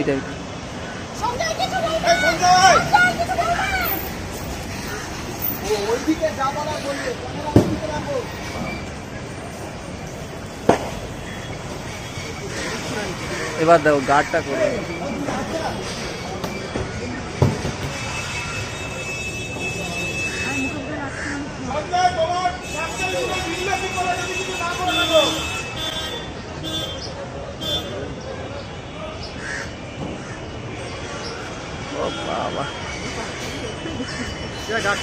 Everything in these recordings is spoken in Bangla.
এটাই। এবার দেখো গার্ডটা করে। বাবা। গাছ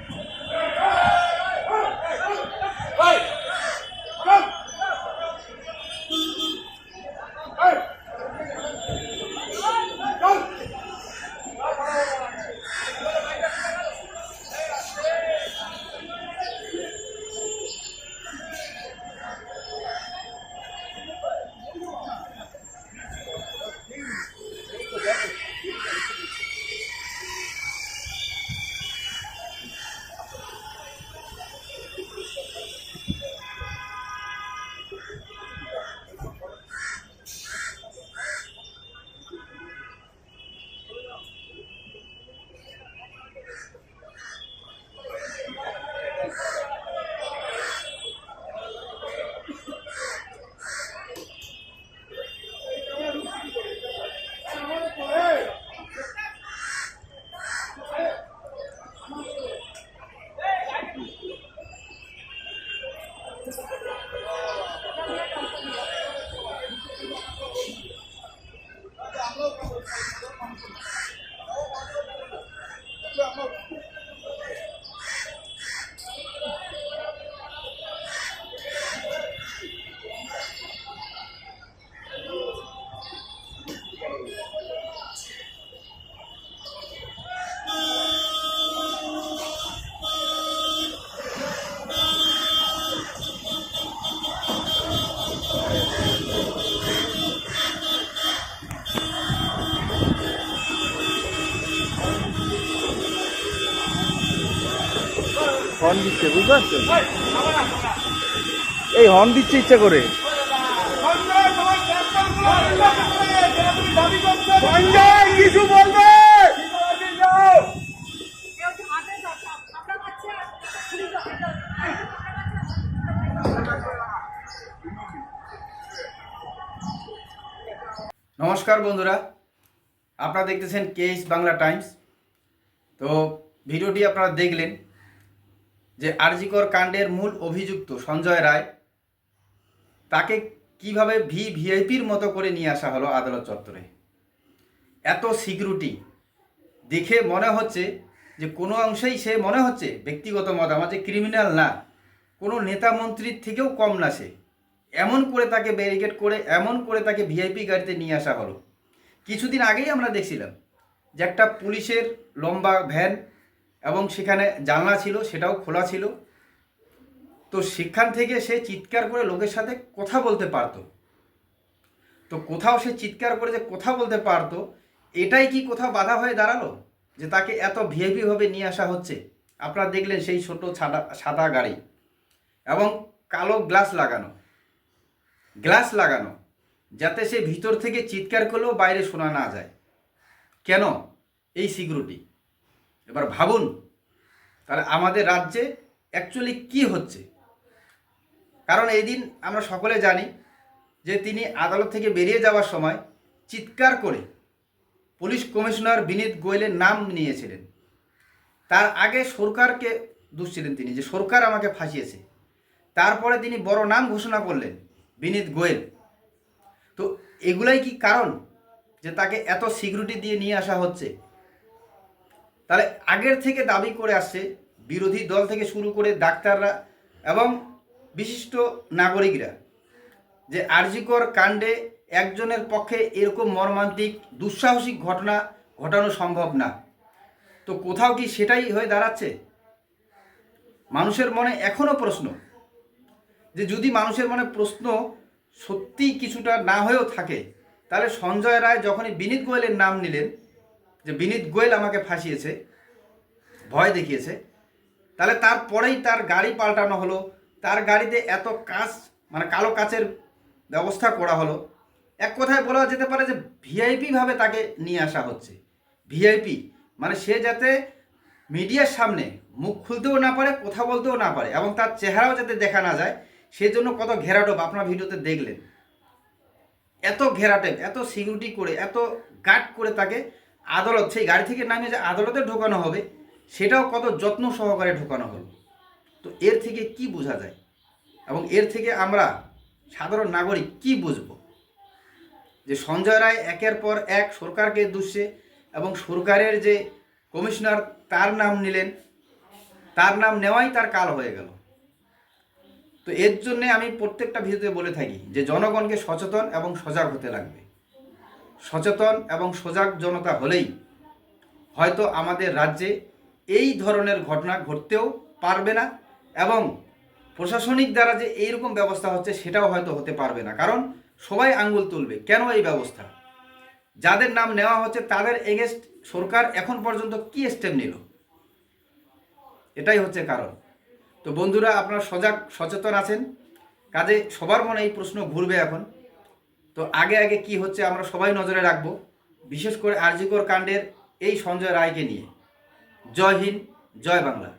হর্ন দিচ্ছে বুঝতে পারছ এই হর্ন দিচ্ছে ইচ্ছা করে। কিছু বলবে? নমস্কার বন্ধুরা আপনারা দেখতেছেন কেএস বাংলা টাইমস। তো ভিডিওটি আপনারা দেখলেন যে আরজিকর কাণ্ডের মূল অভিযুক্ত সঞ্জয় রায়, তাকে কীভাবে ভি ভিআইপির মতো করে নিয়ে আসা হলো আদালত চত্বরে? এত সিকিউরিটি দেখে মনে হচ্ছে যে কোনো অংশেই সে মনে হচ্ছে ব্যক্তিগত মতামত যে ক্রিমিনাল না, কোনো নেতা মন্ত্রীর থেকেও কম না সে। এমন করে তাকে ব্যারিকেড করে, এমন করে তাকে ভিআইপি গাড়িতে নিয়ে আসা হলো। কিছুদিন আগেই আমরা দেখছিলাম যে একটা পুলিশের লম্বা ভ্যান এবং সেখানে জানলা ছিল, সেটাও খোলা ছিল। তো সেখান থেকে সে চিৎকার করে লোকের সাথে কথা বলতে পারতো। তো কোথাও সে চিৎকার করে যে কথা বলতে পারতো, এটাই কি কোথাও বাধা হয়ে দাঁড়াল? যে তাকে এত ভিআইপিভাবে নিয়ে আসা হচ্ছে? আপনারা দেখলেন সেই ছোট সাদা সাদা গাড়ি এবং কালো গ্লাস লাগানো। গ্লাস লাগানো, যাতে সে ভিতর থেকে চিৎকার করলেও বাইরে শোনা না যায়। কেন? এই সিকিউরিটি। এবার ভাবুন, তাহলে আমাদের রাজ্যে অ্যাকচুয়ালি কি হচ্ছে? কারণ এই দিন আমরা সকলে জানি যে তিনি আদালত থেকে বেরিয়ে যাওয়ার সময় চিৎকার করে পুলিশ কমিশনার বিনীত গোয়েলের নাম নিয়েছিলেন। তার আগে সরকারকে দুষছিলেন তিনি, যে সরকার আমাকে ফাঁসিয়েছে। তারপরে তিনি বড় নাম ঘোষণা করলেন বিনীত গোয়েল। তো এগুলাই কি কারণ যে তাকে এত সিকিউরিটি দিয়ে নিয়ে আসা হচ্ছে? তাহলে আগের থেকে দাবি করে আসছে বিরোধী দল থেকে শুরু করে ডাক্তাররা এবং বিশিষ্ট নাগরিকরা যে আরজিকর কাণ্ডে একজনের পক্ষে এরকম মর্মান্তিক দুঃসাহসিক ঘটনা ঘটানো সম্ভব না। তো কোথাও কি সেটাই হয়ে দাঁড়াচ্ছে? মানুষের মনে এখনও প্রশ্ন যে যদি মানুষের মনে প্রশ্ন সত্যি কিছুটা না হয়েও থাকে, তাহলে সঞ্জয় রায় যখনই বিনীত গোয়েলের নাম নিলেন যে বিনীত গোয়েল আমাকে ফাঁসিয়েছে, ভয় দেখিয়েছে। তাহলে তারপরেই তার গাড়ি পাল্টানো হলো। তার গাড়িতে এত কাজ মানে কালো কাচের ব্যবস্থা করা হলো। এক কথায় বলা যেতে পারে যে ভিআইপি ভাবে তাকে নিয়ে আসা হচ্ছে। ভিআইপি মানে সে যাতে মিডিয়ার সামনে মুখ খুলতেও না পারে, কথা বলতেও না পারে, এবং তার চেহারাও যাতে দেখা না যায়, সেজন্য কত ঘেরাটোপ আপনার ভিডিওতে দেখলেন। এত ঘেরাটেপ, এত সিকিউরিটি করে, এত গার্ড করে তাকে আদালত, সেই গাড়ি থেকে নামিয়ে যে আদালতে ঢোকানো হবে, সেটাও কত যত্ন সহকারে ঢোকানো হলো। তো এর থেকে কি বোঝা যায়? এবং এর থেকে আমরা সাধারণ নাগরিক কি বুঝব? যে সঞ্জয় রায় একের পর এক সরকারকে দুষছে এবং সরকারের যে কমিশনার, তার নাম নিলেন, তার নাম নেওয়াই তার কাল হয়ে গেল। তো এর জন্যে আমি প্রত্যেকটা ভিডিওতে বলে থাকি যে জনগণকে সচেতন এবং সজাগ হতে লাগবে। সচেতন এবং সজাগ জনতা হলেই হয়তো আমাদের রাজ্যে এই ধরনের ঘটনা ঘটতেও পারবে না এবং প্রশাসনিক দ্বারা যে এইরকম ব্যবস্থা হচ্ছে সেটাও হয়তো হতে পারবে না। কারণ সবাই আঙ্গুল তুলবে। কেন এই ব্যবস্থা? যাদের নাম নেওয়া হচ্ছে তাদের এগেস্ট সরকার এখন পর্যন্ত কি স্টেপ নিল? এটাই হচ্ছে কারণ। তো বন্ধুরা, আপনারা সজাগ, সচেতন আছেন। কাজে সবার মনে এই প্রশ্ন ঘুরবে এখন। তো আগে আগে কি হচ্ছে আমরা সবাই নজরে রাখব, বিশেষ করে আরজিকর কাণ্ডের এই সঞ্জয় রায়কে নিয়ে। জয় হিন্দ, জয় বাংলা।